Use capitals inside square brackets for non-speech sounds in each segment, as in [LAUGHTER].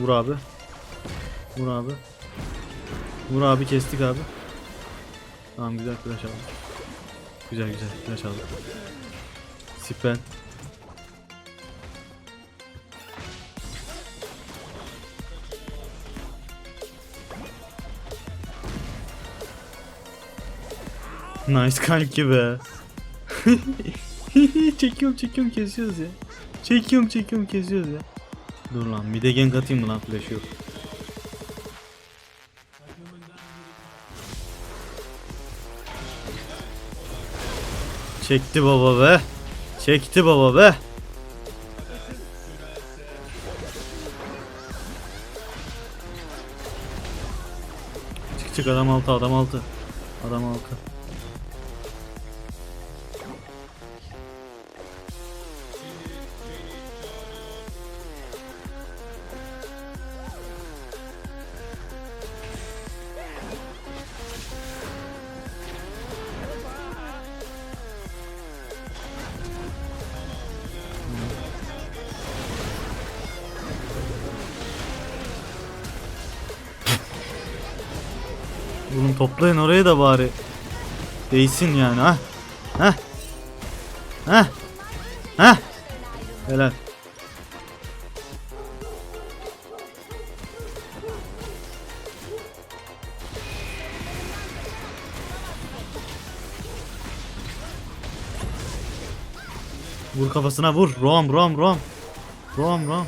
Vur abi. Vur abi. Vur abi kestik abi. Tamam güzel flash aldık. Güzel güzel flash aldık. Sipen. Nice kanki be. [LAUGHS] çekiyorum çekiyorum kesiyoruz ya. Çekiyorum çekiyorum kesiyoruz ya. Dur lan bir de gank atayım mı lan flash yok. Çekti baba be. Çekti baba be. Çık çık adam altı adam altı. Adam altı. Oğlum toplayın oraya da bari. Değsin yani ha. Ha. Ha. Ha. Helal. Vur kafasına vur. Rom rom rom. Rom rom.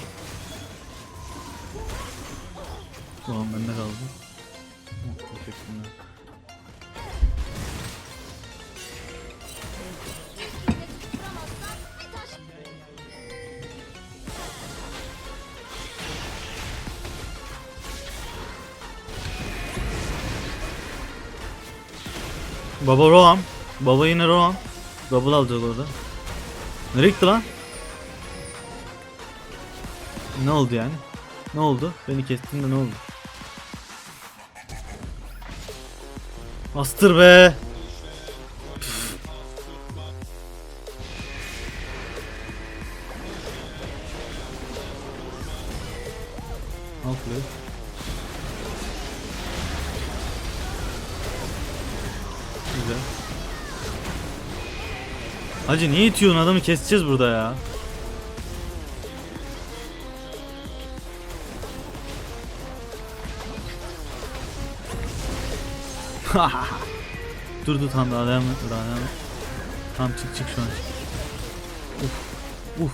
Baba Roam. Baba yine Roam. Double alacağız orada. Nereye lan? Ne oldu yani? Ne oldu? Beni kestin de ne oldu? Bastır be. Hacı niye itiyorsun adamı keseceğiz burada ya. [LAUGHS] dur dur tamam daha devam et daha devam et. Tamam çık çık şu an. Uf. Uf.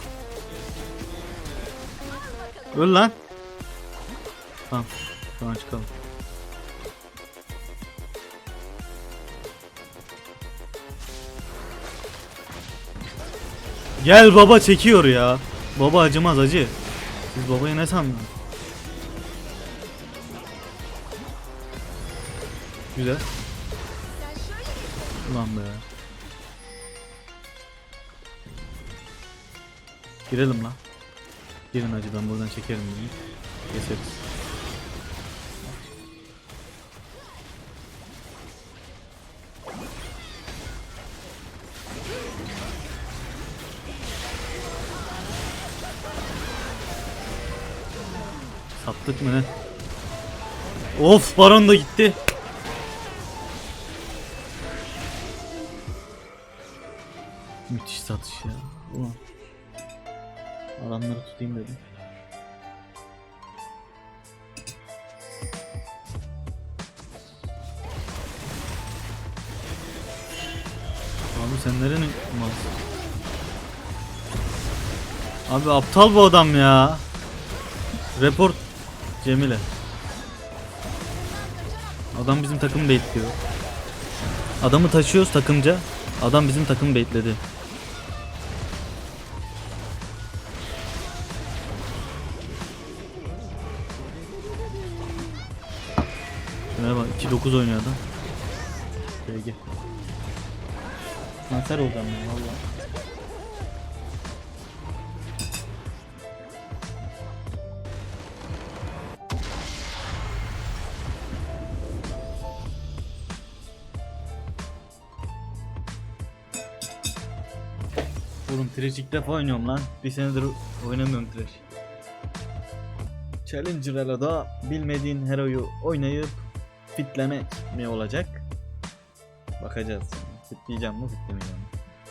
Öl lan. Tamam. Şu an çıkalım. Gel baba çekiyor ya. Baba acımaz acı. Siz babayı ne sandınız? Güzel. Ulan be. Girelim lan. Girin acı ben buradan çekerim bunu. Keseriz. Mı ne? Of baron da gitti. Müthiş satış ya. Ulan. Adamları tutayım dedim. Abi sen nerenin? Abi aptal bu adam ya. Report Cemile. Adam bizim takım baitliyor. Adamı taşıyoruz takımca. Adam bizim takım baitledi. Şuna bak 2-9 oynuyor adam. GG. Kanser olacağım ya valla. Thresh ilk oynuyorum lan. Bir senedir oynamıyorum Thresh. Challenger'la da bilmediğin hero'yu oynayıp fitlemek mi olacak? Bakacağız. Fitleyeceğim mi fitlemeyeceğim mi?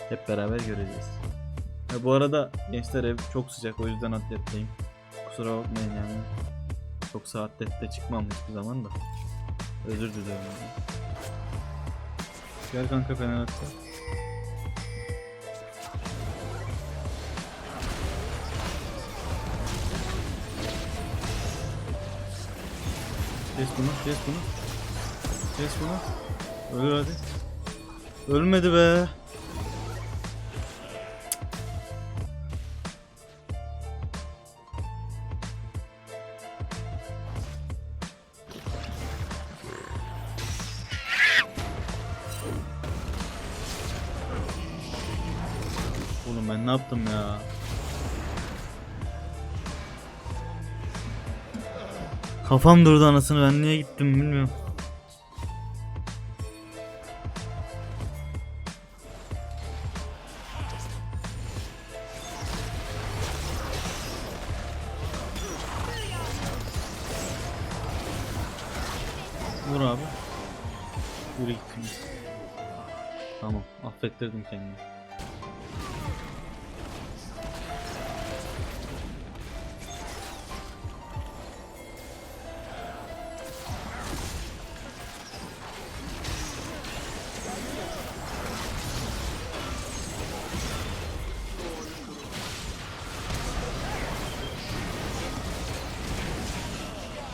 Hep beraber göreceğiz. Ha, bu arada gençler ev çok sıcak o yüzden atletteyim. Kusura bakmayın yani. Yoksa atlette çıkmam hiçbir zaman da. Özür diliyorum. Yani. Gel kanka fener Kes bunu, kes bunu. Kes bunu. Ölür hadi. Ölmedi be. Oğlum ben ne yaptım ya? Kafam durdu anasını ben niye gittim bilmiyorum. Vur abi. Yürü gittim. Tamam affettirdim kendimi.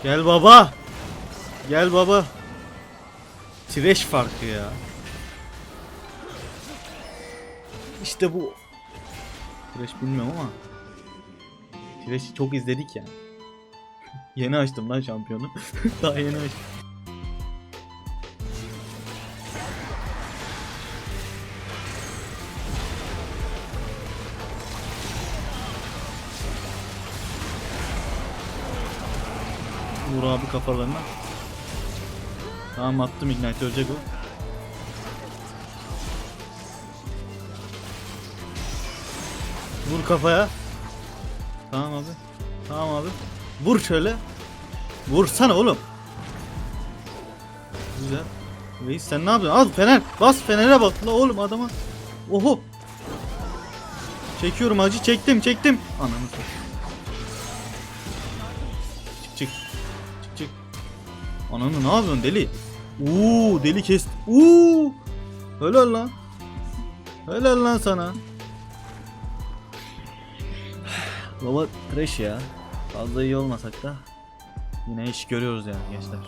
Gel baba. Gel baba. Tireş farkı ya. İşte bu. Tireş bilmiyorum ama. Tireş'i çok izledik yani. yeni açtım lan şampiyonu. [LAUGHS] Daha yeni açtım. Vur abi kafalarına. Tamam attım ignite ölecek o. Vur kafaya. Tamam abi. Tamam abi. Vur şöyle. Vursana oğlum. Güzel. Reis sen ne yapıyorsun? Al fener. Bas fenere bak la oğlum adama. Oho. Çekiyorum acı çektim çektim. Ananı satayım. Ananı ne yapıyorsun deli? Uuu deli kes. Uuu. Helal lan. Helal lan sana. Baba trash ya. Fazla iyi olmasak da yine iş görüyoruz yani gençler.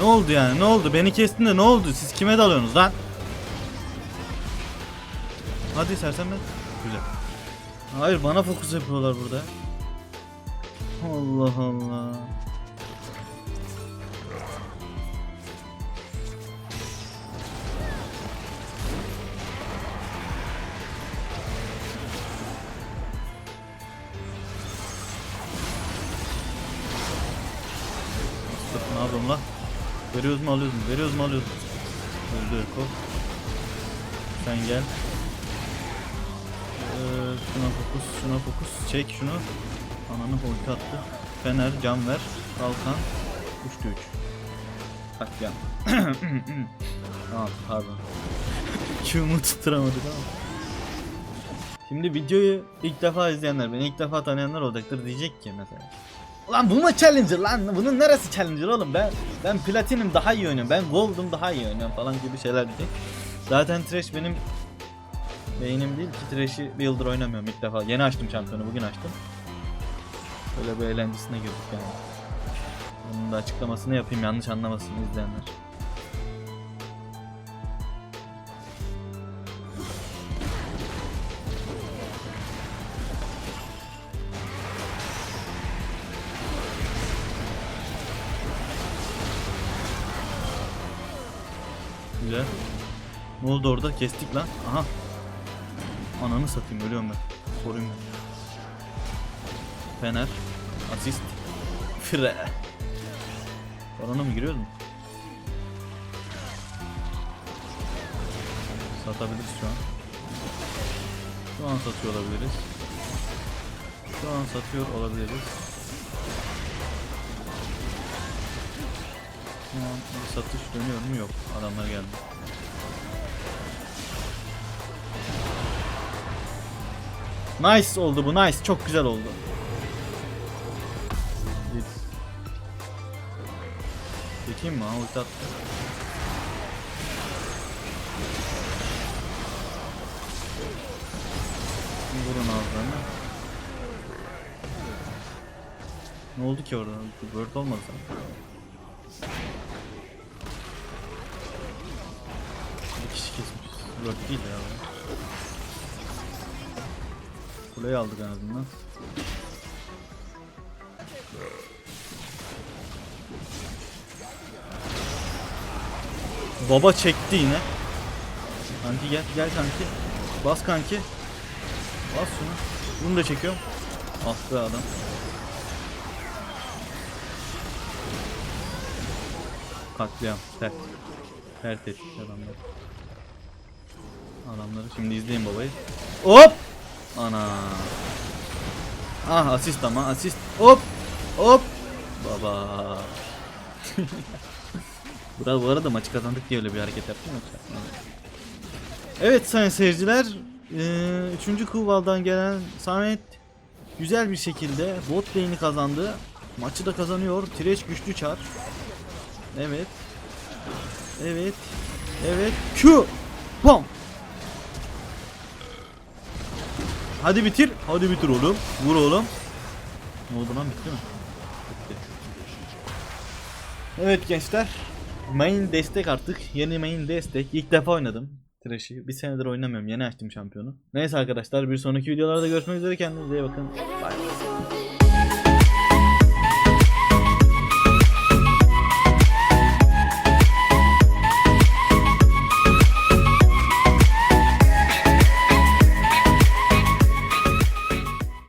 Ne oldu yani? Ne oldu? Beni kestin de ne oldu? Siz kime dalıyorsunuz lan? Hadi sersemle. Güzel. Hayır bana fokus yapıyorlar burada. Allah Allah. Ne yapıyorum lan? Veriyoruz mu alıyoruz mu? Veriyoruz mu alıyoruz mu? Öldü Eko. Sen gel. Ee, şuna fokus, şuna fokus. Çek şunu. Ananı ulti attı. Fener, can ver. Kalkan. 3'te 3. Bak can. tamam pardon. [LAUGHS] Q'mu tutturamadık ama. Şimdi videoyu ilk defa izleyenler, beni ilk defa tanıyanlar olacaktır diyecek ki mesela. Lan bu mu challenger lan? Bunun neresi challenger oğlum? Ben ben platinim daha iyi oynuyorum. Ben gold'um daha iyi oynuyorum falan gibi şeyler diyecek. Zaten Thresh benim beynim değil ki Thresh'i bir yıldır oynamıyorum ilk defa. Yeni açtım şampiyonu bugün açtım. Böyle bir eğlencesine girdik yani. Bunun da açıklamasını yapayım yanlış anlamasın izleyenler. Güzel. Ne oldu orada? Kestik lan. Aha. Ananı satayım ölüyorum ben. Sorun yok. Fener. Asist. Fre. Barona mı giriyoruz? Satabiliriz şu an. Şu an satıyor olabiliriz. Şu an satıyor olabiliriz. An bir satış dönüyor mu? Yok. Adamlar geldi. Nice oldu bu nice. Çok güzel oldu. Git. Mi? Ha ulti attı. Vurun ağızlarına. Ne oldu ki orada? Bird olmadı sanki. Değil ya. Kuleyi aldık en azından. Baba çekti yine. Kanki gel, gel kanki. Bas kanki. Bas şunu. Bunu da çekiyorum. Ah be adam. Katliam. Tert. Tert ettik adamları. Şimdi izleyin babayı. Hop! Ana. Ah asist ama asist. Hop! Hop! Baba. [LAUGHS] Burada bu arada maçı kazandık diye öyle bir hareket yaptım yoksa. Evet sayın seyirciler. eee, Üçüncü Kıvval'dan gelen Samet güzel bir şekilde bot lane'i kazandı. Maçı da kazanıyor. Tireç güçlü çar. Evet. Evet. Evet. Q. Bom. Hadi bitir. Hadi bitir oğlum. Vur oğlum. Ne oldu lan bitti mi? Bitti. Evet gençler. Main destek artık. Yeni main destek. İlk defa oynadım. Thresh'i. Bir senedir oynamıyorum. Yeni açtım şampiyonu. Neyse arkadaşlar bir sonraki videolarda görüşmek üzere. Kendinize iyi bakın. Bye.